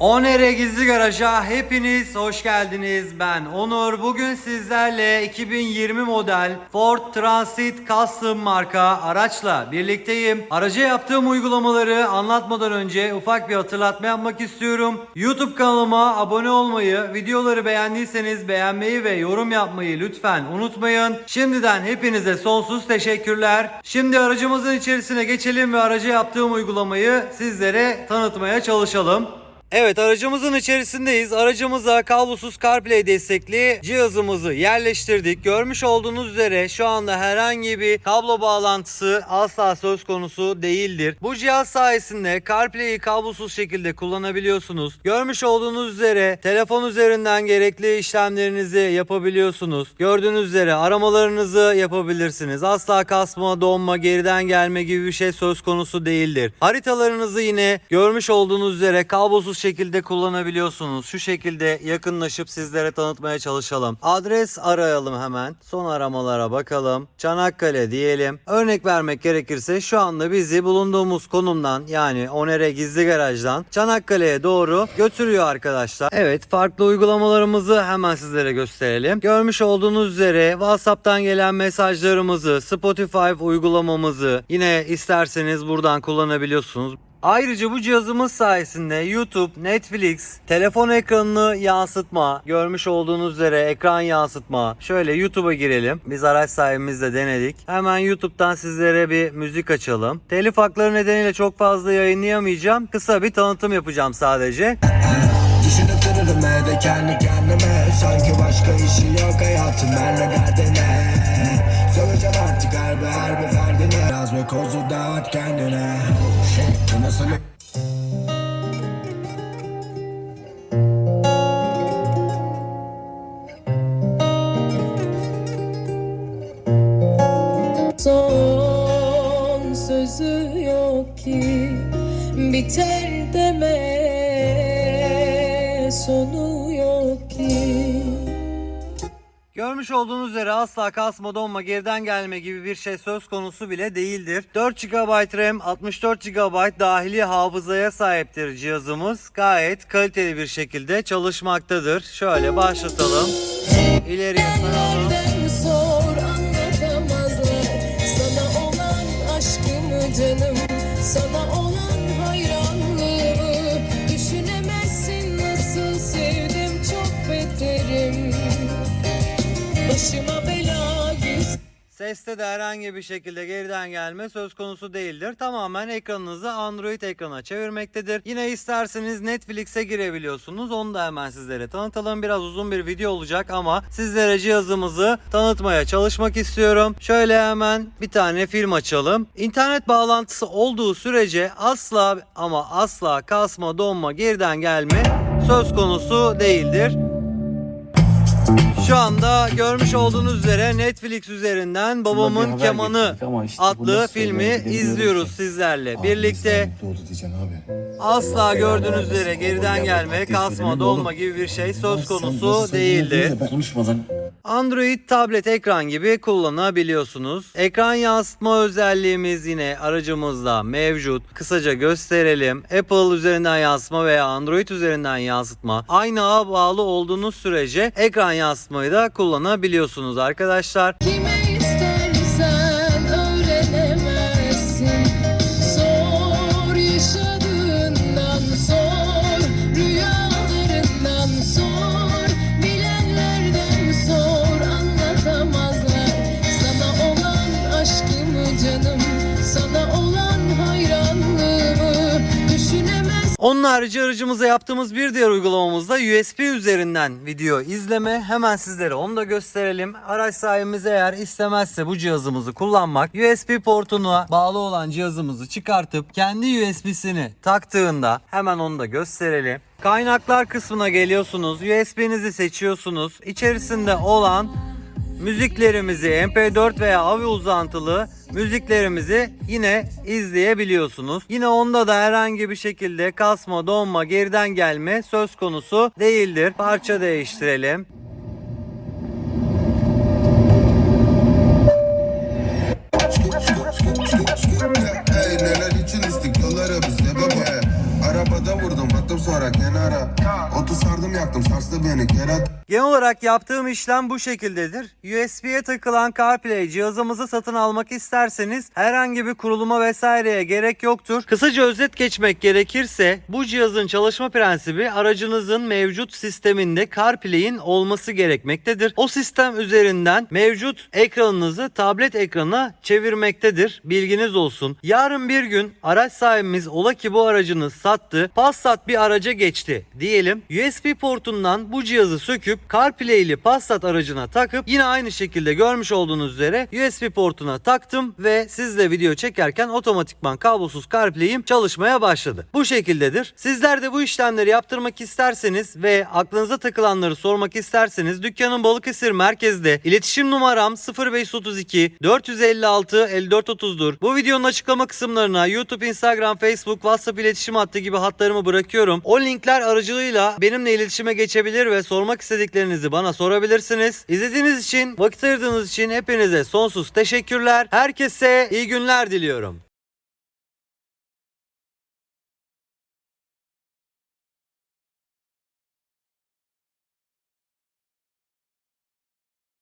Onere Gizli Garaj'a hepiniz hoş geldiniz. Ben Onur. Bugün sizlerle 2020 model Ford Transit Custom marka araçla birlikteyim. Araca yaptığım uygulamaları anlatmadan önce ufak bir hatırlatma yapmak istiyorum. YouTube kanalıma abone olmayı, videoları beğendiyseniz beğenmeyi ve yorum yapmayı lütfen unutmayın. Şimdiden hepinize sonsuz teşekkürler. Şimdi aracımızın içerisine geçelim ve araca yaptığım uygulamayı sizlere tanıtmaya çalışalım. Evet aracımızın içerisindeyiz. Aracımıza kablosuz CarPlay destekli cihazımızı yerleştirdik. Görmüş olduğunuz üzere şu anda herhangi bir kablo bağlantısı asla söz konusu değildir. Bu cihaz sayesinde CarPlay'i kablosuz şekilde kullanabiliyorsunuz. Görmüş olduğunuz üzere telefon üzerinden gerekli işlemlerinizi yapabiliyorsunuz. Gördüğünüz üzere aramalarınızı yapabilirsiniz. Asla kasma, donma, geriden gelme gibi bir şey söz konusu değildir. Haritalarınızı yine görmüş olduğunuz üzere kablosuz şekilde kullanabiliyorsunuz. Şu şekilde yakınlaşıp sizlere tanıtmaya çalışalım. Adres arayalım hemen. Son aramalara bakalım. Çanakkale diyelim. Örnek vermek gerekirse şu anda bizi bulunduğumuz konumdan yani Onere Gizli Garaj'dan Çanakkale'ye doğru götürüyor arkadaşlar. Evet farklı uygulamalarımızı hemen sizlere gösterelim. Görmüş olduğunuz üzere WhatsApp'tan gelen mesajlarımızı, Spotify uygulamamızı yine isterseniz buradan kullanabiliyorsunuz. Ayrıca bu cihazımız sayesinde YouTube, Netflix, telefon ekranını yansıtma, görmüş olduğunuz üzere ekran yansıtma. Şöyle YouTube'a girelim. Biz araç sahibimizle denedik. Hemen YouTube'dan sizlere bir müzik açalım. Telif hakları nedeniyle çok fazla yayınlayamayacağım. Kısa bir tanıtım yapacağım sadece. Düşünüp dururum evde kendi kendime Sanki başka işi yok hayatım benle derdine Söyleyeceğim artık harbi harbi ferdine Biraz ve kozu dağıt kendine Nasıl Son sözü yok ki biter deme sonu yok ki Görmüş olduğunuz üzere asla kasma donma geriden gelme gibi bir şey söz konusu bile değildir. 4 GB RAM 64 GB dahili hafızaya sahiptir cihazımız. Gayet kaliteli bir şekilde çalışmaktadır. Şöyle başlatalım. İleriye saralım. Güz Seste de herhangi bir şekilde geriden gelme söz konusu değildir. Tamamen ekranınızı Android ekrana çevirmektedir. Yine isterseniz Netflix'e girebiliyorsunuz. Onu da hemen sizlere tanıtalım. Biraz uzun bir video olacak ama sizlere cihazımızı tanıtmaya çalışmak istiyorum. Şöyle hemen bir tane film açalım. İnternet bağlantısı olduğu sürece asla ama asla kasma, donma, geriden gelme söz konusu değildir. Şu anda görmüş olduğunuz üzere Netflix üzerinden Babamın Kemanı işte adlı filmi izliyoruz sizlerle. Birlikte asla gördüğünüz üzere geriden gelme, kasma, dolma gibi bir şey söz konusu nasıl değildir. söyledin de Konuşmadan. Android tablet ekran gibi kullanabiliyorsunuz. Ekran yansıtma özelliğimiz yine aracımızda mevcut. Kısaca gösterelim. Apple üzerinden yansıtma veya Android üzerinden yansıtma aynı ağa bağlı olduğunuz sürece ekran yansıtmayı da kullanabiliyorsunuz arkadaşlar. Kime Onun harici aracımıza yaptığımız bir diğer uygulamamızda USB üzerinden video izleme. Hemen sizlere onu da gösterelim. Araç sahibimiz eğer istemezse bu cihazımızı kullanmak USB portuna bağlı olan cihazımızı çıkartıp kendi USB'sini taktığında hemen onu da gösterelim. Kaynaklar kısmına geliyorsunuz. USB'nizi seçiyorsunuz. İçerisinde olan müziklerimizi MP4 veya AVI uzantılı müziklerimizi yine izleyebiliyorsunuz. Yine onda da herhangi bir şekilde kasma, donma, geriden gelme söz konusu değildir. Parça değiştirelim. Arabada vurdum attım sonra kenara Otu sardım yaktım sarstı beni kerat Genel olarak yaptığım işlem bu şekildedir. USB'ye takılan CarPlay cihazımızı satın almak isterseniz herhangi bir kuruluma vesaireye gerek yoktur. Kısaca özet geçmek gerekirse bu cihazın çalışma prensibi aracınızın mevcut sisteminde CarPlay'in olması gerekmektedir. O sistem üzerinden mevcut ekranınızı tablet ekranına çevirmektedir. Bilginiz olsun. Yarın bir gün araç sahibimiz ola ki bu aracınız sattı. Passat bir araca geçti diyelim. USB portundan bu cihazı söküp CarPlay'li Passat aracına takıp yine aynı şekilde görmüş olduğunuz üzere USB portuna taktım ve sizle video çekerken otomatikman kablosuz CarPlay'im çalışmaya başladı. Bu şekildedir. Sizler de bu işlemleri yaptırmak isterseniz ve aklınıza takılanları sormak isterseniz dükkanın Balıkesir merkezde iletişim numaram 0532 456 5430'dur. Bu videonun açıklama kısımlarına YouTube, Instagram, Facebook, WhatsApp iletişim hattı gibi hatlarımı bırakıyorum. O linkler aracılığıyla benimle iletişime geçebilir ve sormak istediklerinizi bana sorabilirsiniz. İzlediğiniz için, vakit ayırdığınız için hepinize sonsuz teşekkürler. Herkese iyi günler diliyorum.